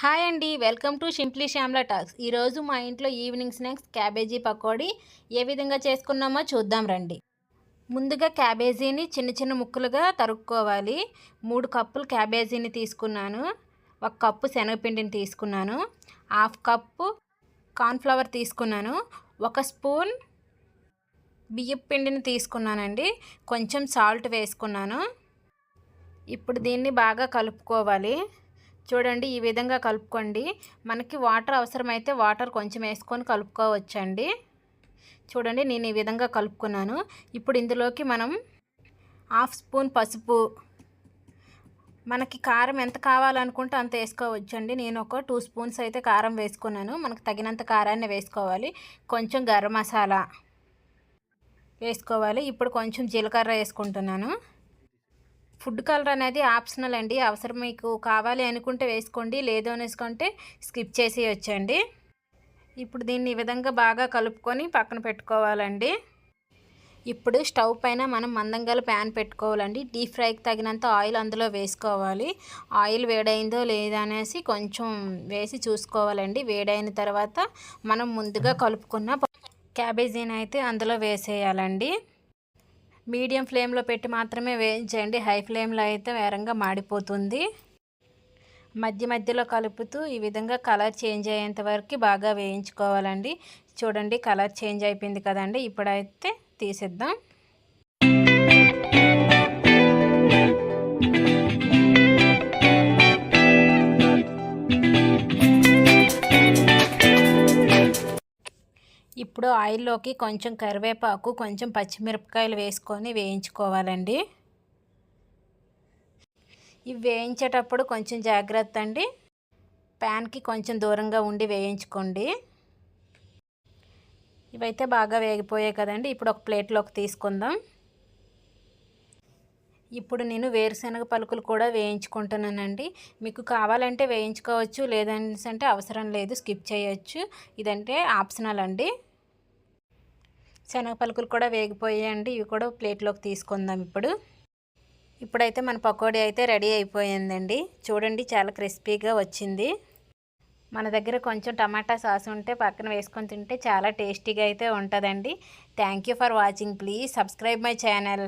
Hi అండి welcome to simply Shyamala talks. ఈరోజు మా ఇంట్లో ఈవినింగ్ స్నాక్స్ క్యాబేజీ పకోడీ ఏ విధంగా చేసుకున్నామో చూద్దాం రండి. ముందుగా క్యాబేజీని చిన్న చిన్న ముక్కలుగా తరుక్కోవాలి. మూడు కప్పులు క్యాబేజీని తీసుకున్నాను. ఒక కప్పు శనగపిండిని తీసుకున్నాను. హాఫ్ కప్పు కార్న్ఫ్లవర్ తీసుకున్నాను. ఒక స్పూన్ బియ్యపు పిండిని తీసుకున్నానండి. కొంచెం సాల్ట్ వేసుకున్నాను. ఇప్పుడు దీన్ని బాగా కలుపుకోవాలి. చూడండి ఈ విధంగా కలుపుకోండి. మనకి వాటర్ అవసరమైతే వాటర్ కొంచెం వేసుకొని కలుపుకోవచ్చండి. చూడండి నేను ఈ విధంగా కలుపుకున్నాను. ఇప్పుడు ఇందులోకి మనం హాఫ్ స్పూన్ పసుపు. మనకి కారం ఎంత కావాలనుకుంటే అంత వేసుకోవచ్చండి. నేను ఒక టూ స్పూన్స్ అయితే కారం వేసుకున్నాను. మనకు తగినంత కారాన్ని వేసుకోవాలి. కొంచెం గరం మసాలా వేసుకోవాలి. ఇప్పుడు కొంచెం జీలకర్ర వేసుకుంటున్నాను. ఫుడ్ కలర్ అనేది ఆప్షనల్ అండి. అవసరం మీకు కావాలి అనుకుంటే వేసుకోండి. లేదు అనేసుకుంటే స్కిప్ చేసి వచ్చండి ఇప్పుడు దీన్ని ఈ విధంగా బాగా కలుపుకొని పక్కన పెట్టుకోవాలండి. ఇప్పుడు స్టవ్ పైన మనం మందంగల ప్యాన్ పెట్టుకోవాలండి. డీప్ ఫ్రైకి తగినంత ఆయిల్ అందులో వేసుకోవాలి. ఆయిల్ వేడైందో లేదా అనేసి కొంచెం వేసి చూసుకోవాలండి. వేడైన తర్వాత మనం ముందుగా కలుపుకున్న క్యాబేజీని అయితే అందులో వేసేయాలండి. మీడియం ఫ్లేమ్లో పెట్టి మాత్రమే వేయించండి. హై ఫ్లేమ్లో అయితే వేరంగా మాడిపోతుంది. మధ్య మధ్యలో కలుపుతూ ఈ విధంగా కలర్ చేంజ్ అయ్యేంత వరకు బాగా వేయించుకోవాలండి. చూడండి కలర్ చేంజ్ అయిపోయింది కదండి. ఇప్పుడైతే తీసేద్దాం. ఇప్పుడు ఆయిల్లోకి కొంచెం కరివేపాకు కొంచెం పచ్చిమిరపకాయలు వేసుకొని వేయించుకోవాలండి. ఇవి వేయించేటప్పుడు కొంచెం జాగ్రత్త అండి. ప్యాన్కి కొంచెం దూరంగా ఉండి వేయించుకోండి. ఇవైతే బాగా వేగిపోయాయి కదండి. ఇప్పుడు ఒక ప్లేట్లోకి తీసుకుందాం. ఇప్పుడు నేను వేరుశనగ పలుకులు కూడా వేయించుకుంటున్నానండి. మీకు కావాలంటే వేయించుకోవచ్చు లేదంటే అవసరం లేదు స్కిప్ చేయొచ్చు. ఇదంటే ఆప్షనల్ అండి. శనగ పలుకులు కూడా వేగిపోయాయండి. ఇవి కూడా ప్లేట్లోకి తీసుకుందాం ఇప్పుడు. ఇప్పుడైతే మన పకోడీ అయితే రెడీ అయిపోయిందండి. చూడండి చాలా క్రిస్పీగా వచ్చింది. మన దగ్గర కొంచెం టమాటా సాస్ ఉంటే పక్కన వేసుకొని తింటే చాలా టేస్టీగా అయితే ఉంటుందండి. Thank you for watching please subscribe my channel